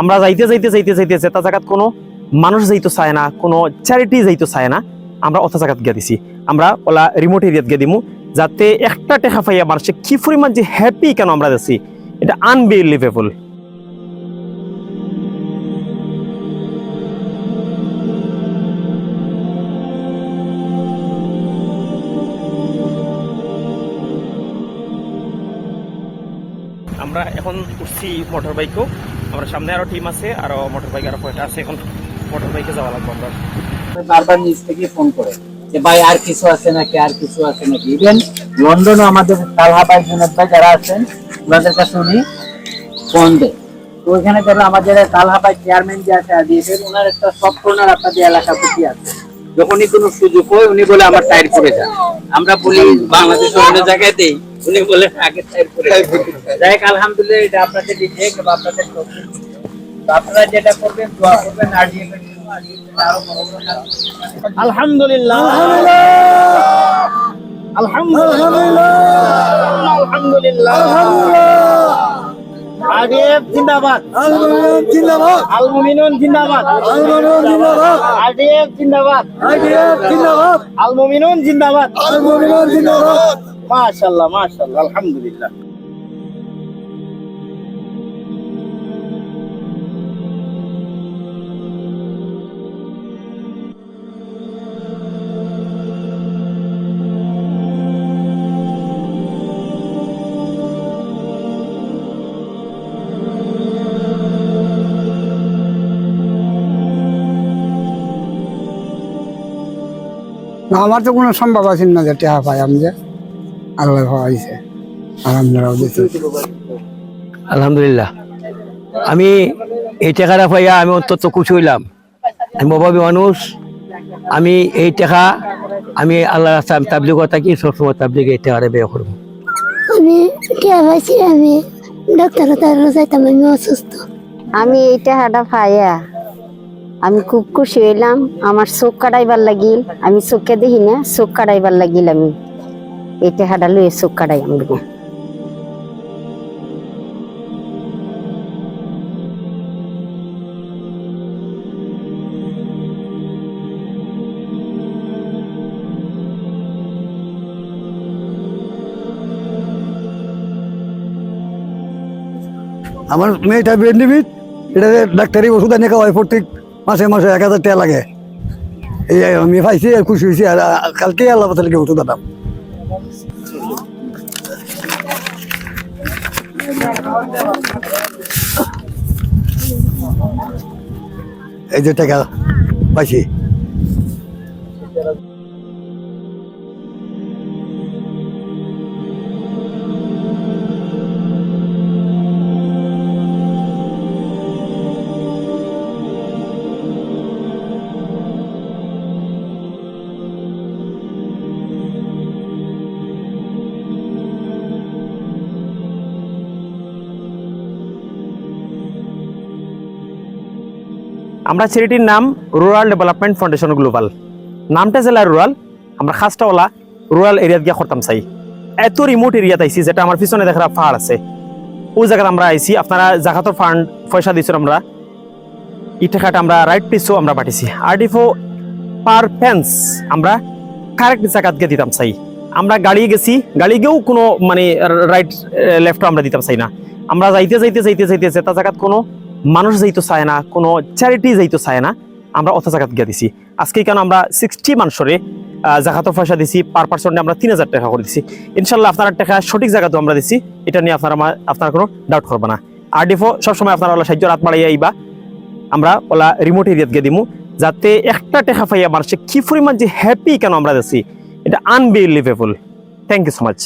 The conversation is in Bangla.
আমরা যাইতে যাইতে যাইতে যাইতে যেটা জায়গাত কোনো মানুষ যাইতো চায় না, কোনো চ্যারিটি যাইতো চায় না, আমরা অথা জায়গাত গিয়া দিছি। আমরা ওলা রিমোট এরিয়াত গিয়ে দিমু, যাতে একটা টেকা পাইয়া মানুষে কি পরিমাণ যে হ্যাপি কেন আমরা যাচ্ছি, এটা আনবিলিভেবল আমরা এখন উঠছি মোটর বাইকও আমরা সামনে আরও টিম আছে, আরও মোটর বাইক আরও কয়টা আছে এখন মোটর বাইকে যাওয়া লাগবে আমরা। বারবার নিজ থেকে ফোন করে যে, ভাই, আর কিছু আছে নাকি? আর কিছু আছে নাকি? ইভেন লন্ডনও আমাদের তালহা ভাই, জুনেদ ভাই যারা আছেন, ওনাদের কাছে উনি ফোন দেয়। তো ওইখানে ধরো আমাদের তালহা ভাই চেয়ারম্যান যে আছে আদিয়েছেন ওনার একটা সব কর্নার আপনাদের এলাকা প্রতি আছে যখনই কোনো সুযোগ হয়, উনি বলে, আমার টায়ার করে যান আমরা বলি, বাংলাদেশের অন্য জায়গায় দেই। উনি বলে আগে। যাই আলহামদুলিল্লাহ এটা আপনাদের রিজেক্ট বা আপনাদের আপনারা যেটা করবেন দোয়া করবেন আর আরও বড় বড় কাজ করবেন। আলহামদুলিল্লাহ। আলহামদুলিল্লাহ। আলহামদুলিল্লাহ। আরডিএফ জিন্দাবাদ। জিন্দাবাদ। আল জিন্দাবাদ। আলমোমিনুন জিন্দাবাদ। আরডিএফ জিন্দাবাদ। আইডিএফ জিন্দাবাদ। আল জিন্দাবাদ। আলমোমিনুন জিন্দাবাদ। মাশাআল্লাহ মাশাআল্লাহ আলহামদুলিল্লাহ। আমার তো কোনো সম্ভব আছে না যে টেহা পাই আমি যে। আল্লাহ হওয়াইছে আলহামদুলিল্লাহ আলহামদুলিল্লাহ। আমি এই টাকাটা পাইয়া আমি অন্তত খুশি হইলাম। আমি অভাবী মানুষ। আমি এই টাকা আমি আল্লাহ রাস্তা আমি তাবলিগত থাকি সবসময় তাবলিগে এই টাকাটা ব্যয় করব। আমি টিয়া পাইছি আমি ডাক্তার তার যাইতাম আমি অসুস্থ। আমি এই টাকাটা পাইয়া আমি খুব খুশি হইলাম। আমার চোখ কাটাইবার লাগিল আমি চোখে দেখি না চোখ কাটাইবার লাগিল আমি। এই টাকাটা লইয়ে চোখ কাটাই আমি আমার মেয়েটা বেন্ডিমিট এটা ডাক্তারি ওষুধ এনে খাওয়াই প্রত্যেক মাসে মাসে এক হাজার টাকা লাগে। এই আমি পাইছি, খুশি হয়েছি, আর কালকে আল্লাহ তালিকে ওষুধ আনাম। এই যে টাকা পাইছি। আমরা চ্যারিটির নাম রুরাল ডেভেলপমেন্ট ফাউন্ডেশন গ্লোবাল। নামটা জেলা রুরাল, আমরা খাসটাওয়ালা রুরাল এরিয়াত গিয়া করতাম চাই। এত রিমোট এরিয়াত আইছি যেটা আমার পিছনে দেখা পাহাড় আছে। ওই জায়গায় আমরা আইছি, আপনারা জাগাতর ফান্ড পয়সা দিয়েছেন আমরা। ই টাকাটা আমরা রাইট পিসও আমরা পাঠিয়েছি। আরডিফো পার ফেন্স আমরা কারেক্ট জায়গাত গিয়ে দিতাম চাই। আমরা গাড়ি গেছি, গাড়ি গিয়েও কোনো মানে রাইট লেফটও আমরা দিতাম চাই না। আমরা যাইতে যাইতে যাইতে যাইতে যেটা জায়গাত কোনো মানুষ যাইতো চায় না, কোনো চ্যারিটি যাইতো চায় না, আমরা অত জায়গাত গিয়া দিছি। আজকে কেন আমরা সিক্সটি মানুষরে জাকাতর পয়সা দিছি পার পার্সনে আমরা তিন হাজার টাকা করে দিছি। ইনশাল্লাহ আপনার টাকা সঠিক জায়গাতেও আমরা দিছি, এটা নিয়ে আপনারা আপনার কোনো ডাউট করবে না। আর ডিফো সবসময় আপনারা ওলা সাহায্য রাত বাড়াইয়া আইবা। আমরা ওলা রিমোট এরিয়াত গিয়ে দিমু, যাতে একটা টাকা পাইয়া মানুষে কি পরিমাণ যে হ্যাপি কেন আমরা দিছি, এটা unbelievable thank you so much